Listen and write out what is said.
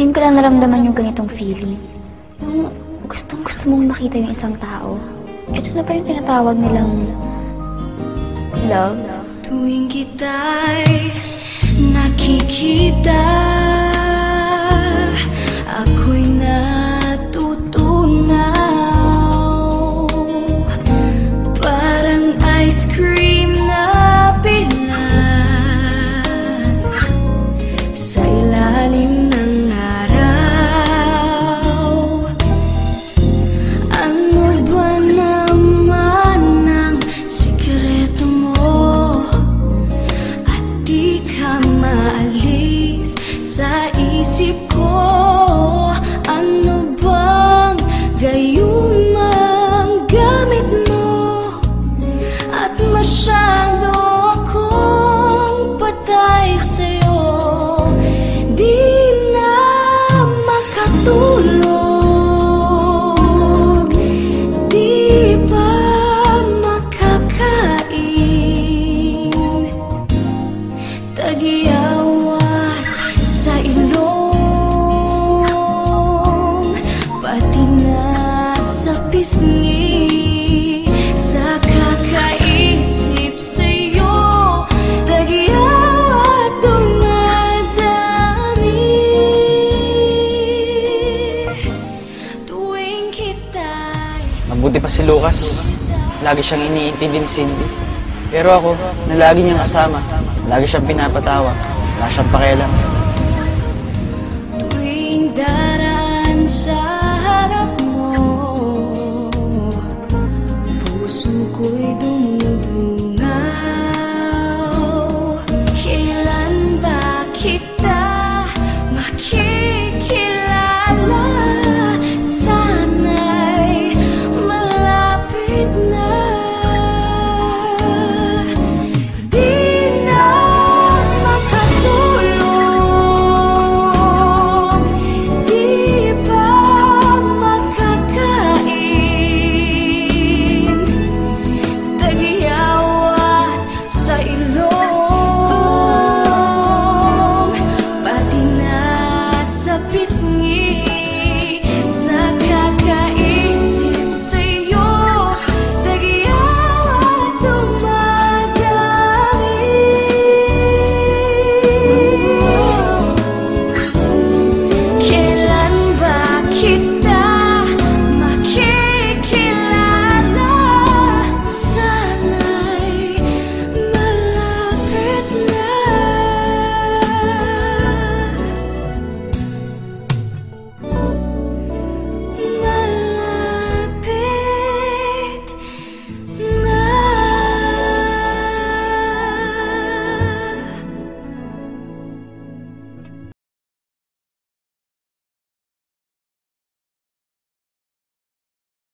Ngayon ko lang naramdaman yung ganitong feeling. Yung gustong gusto mong makita yung isang tao. Ito na ba yung tinatawag nilang love? Tuwing kita'y nakikita se pôr. Mabuti pa si Lucas. Lagi siyang iniintindi ni Cindy. Pero ako, na lagi niyang kasama, lagi siyang pinapatawa, wala siyang pakialam. sepi sunyi